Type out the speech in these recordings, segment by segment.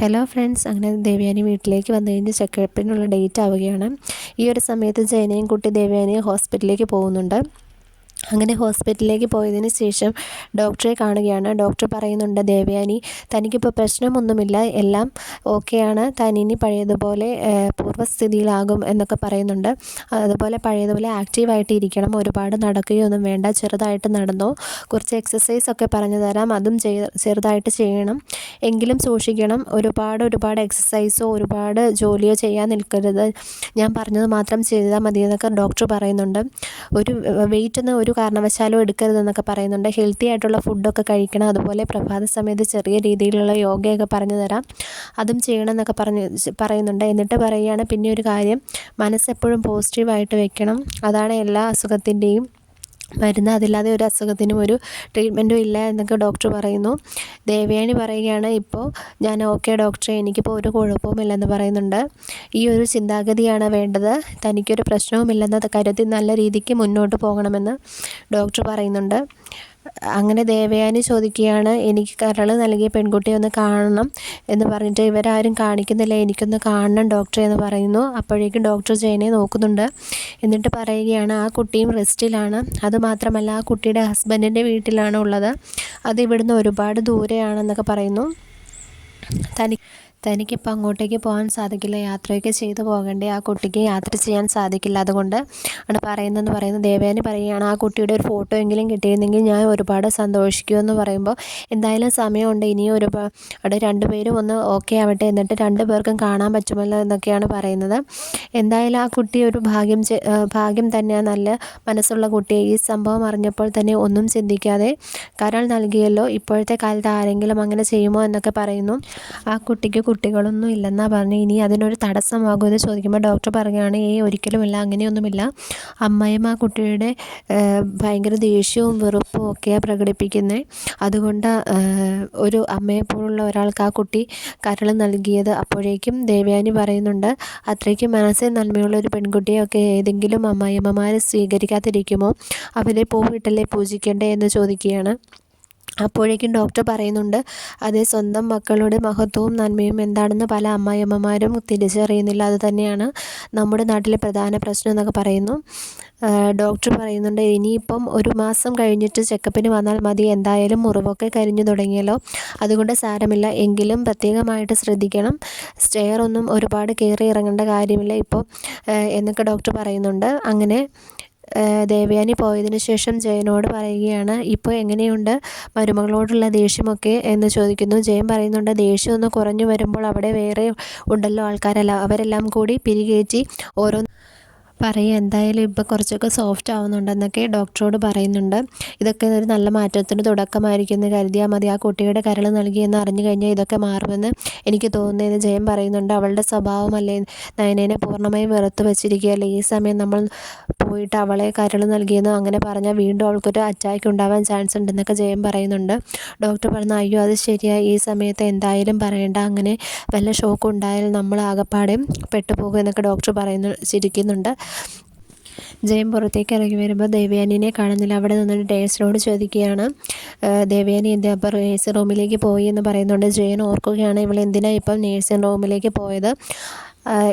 Hello friends അങ്ങനെ ദേവയാനി വീട്ടിലേക്ക് വന്നു കഴിഞ്ഞ് ചെക്കപ്പിനുള്ള ഡേറ്റ് ആവുകയാണ്. ഈ ഒരു സമയത്ത് ജയനയും കുട്ടി ദേവയാനിയും ഹോസ്പിറ്റലിലേക്ക് പോകുന്നുണ്ട്. അങ്ങനെ ഹോസ്പിറ്റലിലേക്ക് പോയതിന് ശേഷം ഡോക്ടറെ കാണുകയാണ്. ഡോക്ടർ പറയുന്നുണ്ട് ദേവയാനി തനിക്കിപ്പോൾ പ്രശ്നമൊന്നുമില്ല. എല്ലാം ഓക്കെയാണ്. താൻ ഇനി പഴയതുപോലെ പൂർവസ്ഥിതിയിലാകും എന്നൊക്കെ പറയുന്നുണ്ട്. അതുപോലെ പഴയതുപോലെ ആക്റ്റീവായിട്ട് ഇരിക്കണം ഒരുപാട് നടക്കുകയൊന്നും വേണ്ട. ചെറുതായിട്ട് നടന്നോ. കുറച്ച് എക്സസൈസ് ഒക്കെ പറഞ്ഞു തരാം. അതും ചെറുതായിട്ട് ചെയ്യണം. എങ്കിലും സൂക്ഷിക്കണം. ഒരുപാട് ഒരുപാട് എക്സസൈസോ ഒരുപാട് ജോലിയോ ചെയ്യാൻ നിൽക്കരുത്. ഞാൻ പറഞ്ഞത് മാത്രം ചെയ്താൽ മതി എന്നൊക്കെ ഡോക്ടർ പറയുന്നുണ്ട്. ഒരു വെയിറ്റ് ഒന്നും ഒരു കാരണവശാലും എടുക്കരുതെന്നൊക്കെ പറയുന്നുണ്ട്. ഹെൽത്തി ആയിട്ടുള്ള ഫുഡൊക്കെ കഴിക്കണം. അതുപോലെ പ്രഭാത സമയത്ത് ചെറിയ രീതിയിലുള്ള യോഗയൊക്കെ പറഞ്ഞു തരാം. അതും ചെയ്യണം എന്നൊക്കെ പറഞ്ഞ് പറയുന്നുണ്ട്. എന്നിട്ട് പറയുകയാണ് പിന്നെ ഒരു കാര്യം മനസ്സെപ്പോഴും പോസിറ്റീവായിട്ട് വെക്കണം. അതാണ് എല്ലാ അസുഖത്തിന്റെയും മരുന്ന് അതില്ലാതെ ഒരു അസുഖത്തിനും ഒരു ട്രീറ്റ്മെന്റും ഇല്ല എന്നൊക്കെ ഡോക്ടർ പറയുന്നു. ദേവയാനി പറയുകയാണ് ഇപ്പോൾ ഞാൻ ഓക്കെ ഡോക്ടറെ എനിക്കിപ്പോൾ ഒരു കുഴപ്പവുമില്ലെന്ന് പറയുന്നുണ്ട്. ഈ ഒരു ചിന്താഗതിയാണ് വേണ്ടത്. തനിക്കൊരു പ്രശ്നവുമില്ലെന്നത് കരുതി നല്ല രീതിക്ക് മുന്നോട്ട് പോകണമെന്ന് ഡോക്ടർ പറയുന്നുണ്ട്. അങ്ങനെ ദേവയാനി ചോദിക്കുകയാണ് എനിക്ക് കരൾ നൽകിയ പെൺകുട്ടിയെ ഒന്ന് കാണണം എന്ന് പറഞ്ഞിട്ട് ഇവരാരും കാണിക്കുന്നില്ല എനിക്കൊന്ന് കാണണം ഡോക്ടറെ എന്ന് പറയുന്നു. അപ്പോഴേക്കും ഡോക്ടർ ജയനെ നോക്കുന്നുണ്ട്. എന്നിട്ട് പറയുകയാണ് ആ കുട്ടിയും റെസ്റ്റിലാണ്. അതുമാത്രമല്ല ആ കുട്ടിയുടെ ഹസ്ബൻഡിന്റെ വീട്ടിലാണ് ഉള്ളത്. അത് ഇവിടുന്ന് ഒരുപാട് ദൂരെയാണെന്നൊക്കെ പറയുന്നു. തനി തനിക്കിപ്പോൾ അങ്ങോട്ടേക്ക് പോകാൻ സാധിക്കില്ല യാത്രയൊക്കെ ചെയ്തു പോകണ്ടേ ആ കുട്ടിക്ക് യാത്ര ചെയ്യാൻ സാധിക്കില്ല. അതുകൊണ്ട് ആണ് പറയുന്നതെന്ന് പറയുന്നത്. ദേവയാനി പറയുകയാണ് ആ കുട്ടിയുടെ ഒരു ഫോട്ടോ എങ്കിലും കിട്ടിയിരുന്നെങ്കിൽ ഞാൻ ഒരുപാട് സന്തോഷിക്കുമെന്ന് പറയുമ്പോൾ എന്തായാലും സമയമുണ്ട്. ഇനിയും ഒരുപാട് രണ്ടുപേരും ഒന്ന് ഓക്കെ ആവട്ടെ എന്നിട്ട് രണ്ടു പേർക്കും കാണാൻ പറ്റുമല്ലോ എന്നൊക്കെയാണ് പറയുന്നത്. എന്തായാലും ആ കുട്ടി ഒരു ഭാഗ്യം ഭാഗ്യം തന്നെയാണ് നല്ല മനസ്സുള്ള കുട്ടിയെ. ഈ സംഭവം അറിഞ്ഞപ്പോൾ തന്നെ ഒന്നും ചിന്തിക്കാതെ കരൾ നൽകിയല്ലോ. ഇപ്പോഴത്തെ കാലത്ത് ആരെങ്കിലും അങ്ങനെ ചെയ്യുമോ എന്നൊക്കെ പറയുന്നു. ആ കുട്ടിക്ക് കുട്ടികളൊന്നും ഇല്ലെന്നാണ് പറഞ്ഞു ഇനി അതിനൊരു തടസ്സമാകുമെന്ന് ചോദിക്കുമ്പോൾ ഡോക്ടർ പറയുകയാണ് ഏ ഒരിക്കലുമില്ല അങ്ങനെയൊന്നുമില്ല. അമ്മയും ആ കുട്ടിയുടെ ഭയങ്കര ദേഷ്യവും വെറുപ്പും ഒക്കെയാണ് പ്രകടിപ്പിക്കുന്നത് അതുകൊണ്ട് ഒരു അമ്മയെപ്പോലുള്ള ഒരാൾക്ക് ആ കുട്ടി കരൾ നൽകിയത് അപ്പോഴേക്കും ദേവയാനി പറയുന്നുണ്ട് അത്രയ്ക്ക് മനസ്സിൽ നന്മയുള്ള ഒരു പെൺകുട്ടിയൊക്കെ ഏതെങ്കിലും അമ്മായിയമ്മമാരെ സ്വീകരിക്കാതിരിക്കുമോ? അവരെ പോവിട്ടല്ലേ പൂജിക്കേണ്ടേ? എന്ന് ചോദിക്കുകയാണ്. അപ്പോഴേക്കും ഡോക്ടർ പറയുന്നുണ്ട് അതേ സ്വന്തം മക്കളുടെ മഹത്വവും നന്മയും എന്താണെന്ന് പല അമ്മായിയമ്മമാരും തിരിച്ചറിയുന്നില്ല. അത് തന്നെയാണ് നമ്മുടെ നാട്ടിലെ പ്രധാന പ്രശ്നം എന്നൊക്കെ പറയുന്നു. ഡോക്ടർ പറയുന്നുണ്ട് ഇനിയിപ്പം ഒരു മാസം കഴിഞ്ഞിട്ട് ചെക്കപ്പിന് വന്നാൽ മതി. എന്തായാലും മുറിവൊക്കെ കരിഞ്ഞു തുടങ്ങിയല്ലോ. അതുകൊണ്ട് സാരമില്ല. എങ്കിലും പ്രത്യേകമായിട്ട് ശ്രദ്ധിക്കണം. സ്റ്റെയർ ഒന്നും ഒരുപാട് കയറി ഇറങ്ങേണ്ട കാര്യമില്ല ഇപ്പോൾ എന്നൊക്കെ ഡോക്ടർ പറയുന്നുണ്ട്. അങ്ങനെ ദേവയാനി പോയതിന് ശേഷം ജയനോട് പറയുകയാണ് ഇപ്പോൾ എങ്ങനെയുണ്ട്? മരുമകളോടുള്ള ദേഷ്യമൊക്കെ? എന്ന് ചോദിക്കുന്നു. ജയൻ പറയുന്നുണ്ട് ദേഷ്യം ഒന്ന് കുറഞ്ഞു വരുമ്പോൾ അവിടെ വേറെ ഉണ്ടല്ലോ ആൾക്കാരല്ല അവരെല്ലാം കൂടി പിരികേറ്റി ഓരോ പറയുക എന്തായാലും ഇപ്പോൾ കുറച്ചൊക്കെ സോഫ്റ്റ് ആവുന്നുണ്ടെന്നൊക്കെ ഡോക്ടറോട് പറയുന്നുണ്ട്. ഇതൊക്കെ ഒരു നല്ല മാറ്റത്തിന് തുടക്കമായിരിക്കും എന്ന് കരുതിയാൽ മതി. ആ കുട്ടിയുടെ കരൾ നൽകിയെന്ന് അറിഞ്ഞു കഴിഞ്ഞാൽ ഇതൊക്കെ മാറുമെന്ന് എനിക്ക് തോന്നുന്നത് ജയം പറയുന്നുണ്ട്. അവളുടെ സ്വഭാവമല്ലേ? നയനേനെ പൂർണമായും വെറുത്ത് വെച്ചിരിക്കുകയല്ലേ? ഈ സമയം നമ്മൾ പോയിട്ട് അവളെ കരൾ നൽകിയെന്നോ അങ്ങനെ പറഞ്ഞാൽ വീണ്ടും അവൾക്കൊരു അറ്റാക്ക് ഉണ്ടാവാൻ ചാൻസ് ഉണ്ടെന്നൊക്കെ ജയം പറയുന്നുണ്ട്. ഡോക്ടർ പറഞ്ഞു അയ്യോ അത് ശരിയായി. ഈ സമയത്ത് എന്തായാലും പറയണ്ട. അങ്ങനെ വല്ല ഷോക്ക് ഉണ്ടായാൽ നമ്മൾ ആകെപ്പാടെ പെട്ടുപോകും എന്നൊക്കെ ഡോക്ടർ പറയുന്നു ചിരിക്കുന്നുണ്ട്. ജയൻ പുറത്തേക്ക് ഇറങ്ങി വരുമ്പോൾ ദേവയാനിനെ കാണുന്നില്ല. അവിടെ നിന്നിട്ട് ഡേസിനോട് ചോദിക്കുകയാണ് ദേവയാനി എന്താ അപ്പോൾ നേഴ്സിംഗ് റൂമിലേക്ക് പോയി? എന്ന് പറയുന്നുണ്ട്. ജയൻ ഓർക്കുകയാണ് ഇവൾ എന്തിനാണ് ഇപ്പം നേഴ്സിംഗ് റൂമിലേക്ക് പോയത്?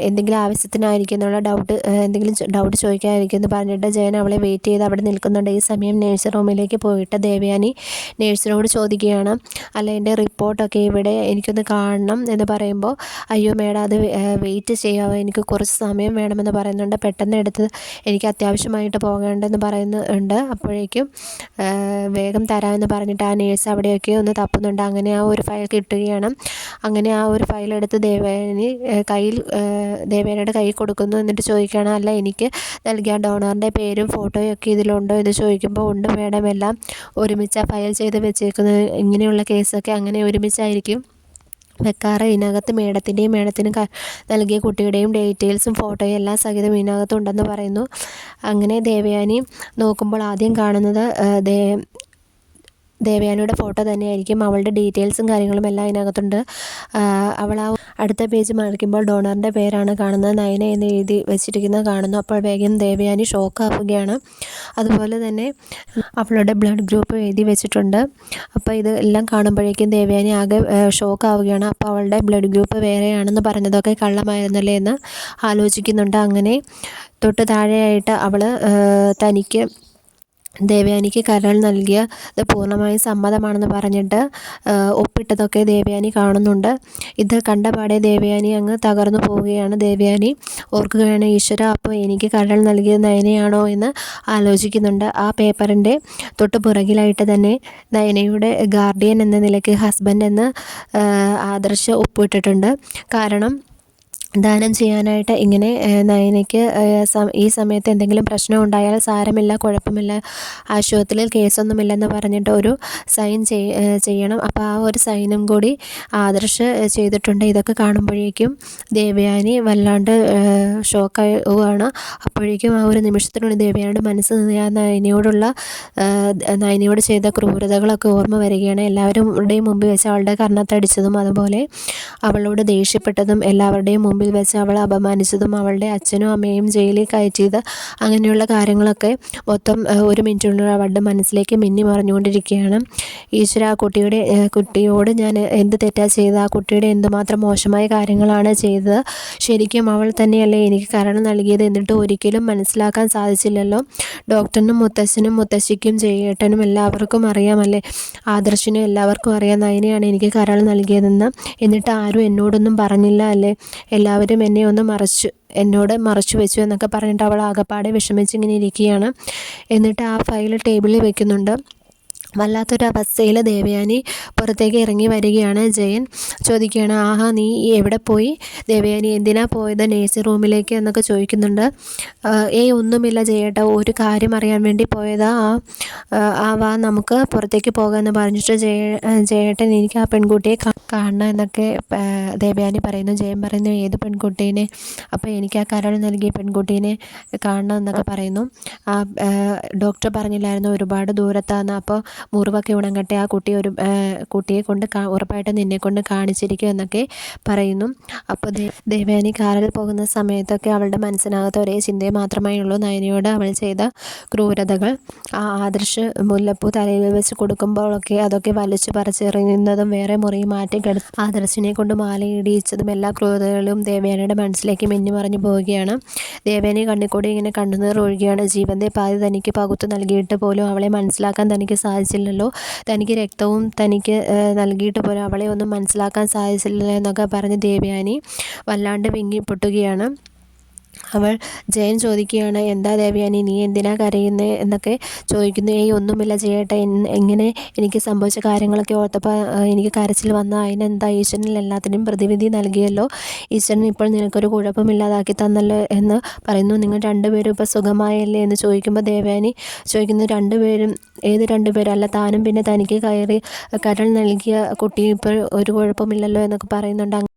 എന്തെങ്കിലും ആവശ്യത്തിനായിരിക്കും എന്നുള്ള ഡൗട്ട് എന്തെങ്കിലും ഡൗട്ട് ചോദിക്കാനായിരിക്കും എന്ന് പറഞ്ഞിട്ട് ജയൻ അവളെ വെയിറ്റ് ചെയ്ത് അവിടെ നിൽക്കുന്നുണ്ട്. ഈ സമയം നേഴ്സ് റൂമിലേക്ക് പോയിട്ട് ദേവയാനി നേഴ്സിനോട് ചോദിക്കുകയാണ്. അല്ല എന്റെ റിപ്പോർട്ടൊക്കെ ഇവിടെ എനിക്കൊന്ന് കാണണം എന്ന് പറയുമ്പോൾ അയ്യോ മേഡം അത് വെയിറ്റ് ചെയ്യാമോ എനിക്ക് കുറച്ച് സമയം വേണമെന്ന് പറയുന്നുണ്ട്. പെട്ടെന്ന് എടുത്ത് എനിക്ക് അത്യാവശ്യമായിട്ട് പോകേണ്ടെന്ന് പറയുന്നുണ്ട്. അപ്പോഴേക്കും വേഗം തരാമെന്ന് പറഞ്ഞിട്ട് ആ നേഴ്സ് അവിടെയൊക്കെ ഒന്ന് തപ്പുന്നുണ്ട്. അങ്ങനെ ആ ഒരു ഫയൽ കിട്ടുകയാണ്. അങ്ങനെ ആ ഒരു ഫയലെടുത്ത് ദേവയാനി കയ്യിൽ ദേവേനയുടെ കയ്യിൽ കൊടുക്കുന്നു എന്നിട്ട് ചോദിക്കുകയാണ് അല്ല എനിക്ക് നൽകിയ ഡോണറിന്റെ പേരും ഫോട്ടോയൊക്കെ ഇതിലുണ്ടോ? എന്ന് ചോദിക്കുമ്പോൾ ഉണ്ട് മേഡം എല്ലാം ഒരുമിച്ച് ഫയൽ ചെയ്ത് വെച്ചേക്കുന്നത്. ഇങ്ങനെയുള്ള കേസൊക്കെ അങ്ങനെ ഒരുമിച്ചായിരിക്കും വെക്കാറ്. ഇതിനകത്ത് മേഡത്തിന്റെയും മേഡത്തിന് നൽകിയ കുട്ടിയുടെയും ഡീറ്റെയിൽസും ഫോട്ടോയും എല്ലാം സഹിതം ഇതിനകത്തുണ്ടെന്ന് പറയുന്നു. അങ്ങനെ ദേവയാനി നോക്കുമ്പോൾ ആദ്യം കാണുന്നത് ദേ ദേവയാനിയുടെ ഫോട്ടോ തന്നെയായിരിക്കും. അവളുടെ ഡീറ്റെയിൽസും കാര്യങ്ങളും എല്ലാം അതിനകത്തുണ്ട്. അവൾ ആ അടുത്ത പേജ് മറിക്കുമ്പോൾ ഡോണറിന്റെ പേരാണ് കാണുന്നത്. നയന എന്ന് എഴുതി വെച്ചിരിക്കുന്നത് കാണുന്നു. അപ്പോൾ വേഗം ദേവയാനി ഷോക്ക് ആവുകയാണ്. അതുപോലെ തന്നെ അവളുടെ ബ്ലഡ് ഗ്രൂപ്പ് എഴുതി വെച്ചിട്ടുണ്ട്. അപ്പോൾ ഇത് എല്ലാം കാണുമ്പോഴേക്കും ദേവയാനി ആകെ ഷോക്ക് ആവുകയാണ്. അപ്പോൾ അവളുടെ ബ്ലഡ് ഗ്രൂപ്പ് വേറെയാണെന്ന് പറഞ്ഞതൊക്കെ കള്ളമായിരുന്നല്ലേ എന്ന് ആലോചിക്കുന്നുണ്ട്. അങ്ങനെ തൊട്ട് താഴെയായിട്ട് അവൾ തനിക്ക് ദേവയാനിക്ക് കരൾ നൽകിയ ഇത് പൂർണമായും സമ്മതമാണെന്ന് പറഞ്ഞിട്ട് ഒപ്പിട്ടതൊക്കെ ദേവയാനി കാണുന്നുണ്ട്. ഇത് കണ്ടപാടെ ദേവയാനി അങ്ങ് തകർന്നു പോവുകയാണ്. ദേവയാനി ഓർക്കുകയാണ് ഈശ്വര അപ്പോൾ എനിക്ക് കരൾ നൽകിയത് നയനയാണോ എന്ന് ആലോചിക്കുന്നുണ്ട്. ആ പേപ്പറിന്റെ തൊട്ട് പുറകിലായിട്ട് തന്നെ നയനയുടെ ഗാർഡിയൻ എന്ന നിലയ്ക്ക് ഹസ്ബൻഡ് എന്ന് ആദർശ് ഒപ്പിട്ടിട്ടുണ്ട്. കാരണം ദാനം ചെയ്യാനായിട്ട് ഇങ്ങനെ നയനയ്ക്ക് ഈ സമയത്ത് എന്തെങ്കിലും പ്രശ്നം ഉണ്ടായാൽ സാരമില്ല കുഴപ്പമില്ല ആശുപത്രിയിൽ കേസൊന്നുമില്ലെന്ന് പറഞ്ഞിട്ട് ഒരു സൈൻ ചെയ്യണം. അപ്പോൾ ആ ഒരു സൈനും കൂടി ആദർശ് ചെയ്തിട്ടുണ്ട്. ഇതൊക്കെ കാണുമ്പോഴേക്കും ദേവയാനി വല്ലാണ്ട് ഷോക്കാവുകയാണ് അപ്പോഴേക്കും ആ ഒരു നിമിഷത്തിനുള്ളിൽ ദേവയാനിയുടെ മനസ്സ് ആ നയനയോടുള്ള നയനയോട് ചെയ്ത ക്രൂരതകളൊക്കെ ഓർമ്മ വരികയാണ്. എല്ലാവരുടെയും മുമ്പിൽ വെച്ച് അവളുടെ കർണത്തടിച്ചതും അതുപോലെ അവളോട് ദേഷ്യപ്പെട്ടതും എല്ലാവരുടെയും മുമ്പിൽ മുമ്പിൽ വെച്ച് അവളെ അപമാനിച്ചതും അവളുടെ അച്ഛനും അമ്മയും ജയിലിൽ കയറ്റിയത് അങ്ങനെയുള്ള കാര്യങ്ങളൊക്കെ മൊത്തം ഒരു മിനിറ്റിനുള്ളിൽ അവളുടെ മനസ്സിലേക്ക് മിന്നി മറിഞ്ഞുകൊണ്ടിരിക്കുകയാണ്. ഈശ്വര ആ കുട്ടിയുടെ കുട്ടിയോട് ഞാൻ എന്ത് തെറ്റാ ചെയ്തത്? ആ കുട്ടിയുടെ എന്തുമാത്രം മോശമായ കാര്യങ്ങളാണ് ചെയ്തത്? ശരിക്കും അവൾ തന്നെയല്ലേ എനിക്ക് കരണം നൽകിയത് എന്നിട്ട് ഒരിക്കലും മനസ്സിലാക്കാൻ സാധിച്ചില്ലല്ലോ. ഡോക്ടറിനും മുത്തശ്ശനും മുത്തശ്ശിക്കും ജയേട്ടനും എല്ലാവർക്കും അറിയാമല്ലേ? ആദർശിനും എല്ലാവർക്കും അറിയാം നയനെയാണ് എനിക്ക് കരൾ നൽകിയതെന്ന്. എന്നിട്ട് ആരും എന്നോടൊന്നും പറഞ്ഞില്ല അല്ലേ? എല്ലാ എല്ലാവരും എന്നെ ഒന്ന് മറച്ചു എന്നോട് മറച്ചു വെച്ചു എന്നൊക്കെ പറഞ്ഞിട്ട് അവൾ ആകപ്പാടെ വിഷമിച്ചിങ്ങനെ ഇരിക്കുകയാണ്. എന്നിട്ട് ആ ഫയൽ ടേബിളിൽ വെക്കുന്നുണ്ട്. വല്ലാത്തൊരു അവസ്ഥയിൽ ദേവയാനി പുറത്തേക്ക് ഇറങ്ങി വരികയാണ് ജയൻ. ചോദിക്കുകയാണ് ആഹാ നീ എവിടെ പോയി? ദേവയാനി എന്തിനാ പോയത് നേഴ്സിംഗ് റൂമിലേക്ക്? എന്നൊക്കെ ചോദിക്കുന്നുണ്ട്. ഏയ് ഒന്നുമില്ല ജയേട്ടാ ഒരു കാര്യം അറിയാൻ വേണ്ടി പോയതാ. ആ വാ നമുക്ക് പുറത്തേക്ക് പോകാമെന്ന് പറഞ്ഞിട്ട് ജയ ജയേട്ടൻ എനിക്ക് ആ പെൺകുട്ടിയെ കാണണം എന്നൊക്കെ ദേവയാനി പറയുന്നു. ജയൻ പറയുന്നു ഏത് പെൺകുട്ടീനെ? അപ്പോൾ എനിക്ക് ആ കരൾ നൽകിയ പെൺകുട്ടീനെ കാണണം എന്നൊക്കെ പറയുന്നു. ആ ഡോക്ടർ പറഞ്ഞില്ലായിരുന്നു ഒരുപാട് ദൂരത്താണ് അപ്പോൾ മുറിവൊക്കെ ഉണങ്ങട്ടെ ആ കുട്ടി ഒരു കുട്ടിയെ കൊണ്ട് ഉറപ്പായിട്ടും നിന്നെ കൊണ്ട് കാണിച്ചിരിക്കും എന്നൊക്കെ പറയുന്നു. അപ്പോൾ ദേവയാനി കാറിൽ പോകുന്ന സമയത്തൊക്കെ അവളുടെ മനസ്സിനകത്ത് ഒരേ ചിന്തയെ മാത്രമേ ഉള്ളൂ. നയനയോട് അവൾ ചെയ്ത ക്രൂരതകൾ. ആ ആദർശ് മുല്ലപ്പൂ തലയിൽ വെച്ച് കൊടുക്കുമ്പോഴൊക്കെ അതൊക്കെ വലിച്ചു പറിച്ചെറിയുന്നതും വേറെ മുറി മാറ്റി കിട ആദർശിനെ കൊണ്ട് മാലയിടിയിച്ചതും എല്ലാ ക്രൂരതകളും ദേവയാനിയുടെ മനസ്സിലേക്ക് മിന്നിമറിഞ്ഞു പോവുകയാണ്. ദേവയാനി കണ്ണിക്കൂടി ഇങ്ങനെ കണ്ണുനീർ ഒഴുകിയാണ്. ജീവന്റെ പാതി തനിക്ക് പകുത്തു നൽകിയിട്ട് പോലും അവളെ മനസ്സിലാക്കാൻ തനിക്ക് സാധിച്ചു സാധിച്ചില്ലല്ലോ തനിക്ക് രക്തവും തനിക്ക് നൽകിയിട്ട് പോലും അവളെ ഒന്നും മനസ്സിലാക്കാൻ സാധിച്ചില്ലല്ലോ എന്നൊക്കെ പറഞ്ഞ് ദേവയാനി വല്ലാണ്ട് വിങ്ങി പൊട്ടുകയാണ് അവൾ ജയൻ ചോദിക്കുകയാണ് എന്താ ദേവയാനി നീ എന്തിനാ കരയുന്നത് എന്നൊക്കെ ചോദിക്കുന്നു. ഏയ് ഒന്നുമില്ല ചെയ്യട്ടെ എങ്ങനെ എനിക്ക് സംഭവിച്ച കാര്യങ്ങളൊക്കെ ഓർത്തപ്പോൾ എനിക്ക് കരച്ചിൽ വന്ന. അതിനെന്താ ഈശ്വരനിൽ എല്ലാത്തിനും പ്രതിവിധി നൽകിയല്ലോ. ഈശ്വരൻ ഇപ്പോൾ നിനക്കൊരു കുഴപ്പമില്ലാതാക്കി തന്നല്ലോ എന്ന് പറയുന്നു. നിങ്ങൾ രണ്ടുപേരും ഇപ്പോൾ സുഖമായല്ലേ എന്ന് ചോദിക്കുമ്പോൾ ദേവയാനി ചോദിക്കുന്നു രണ്ടുപേരും ഏത് രണ്ടുപേരും അല്ല താനും പിന്നെ തനിക്ക് കയറി കരൾ നൽകിയ കുട്ടി ഇപ്പോൾ ഒരു കുഴപ്പമില്ലല്ലോ എന്നൊക്കെ പറയുന്നുണ്ട്.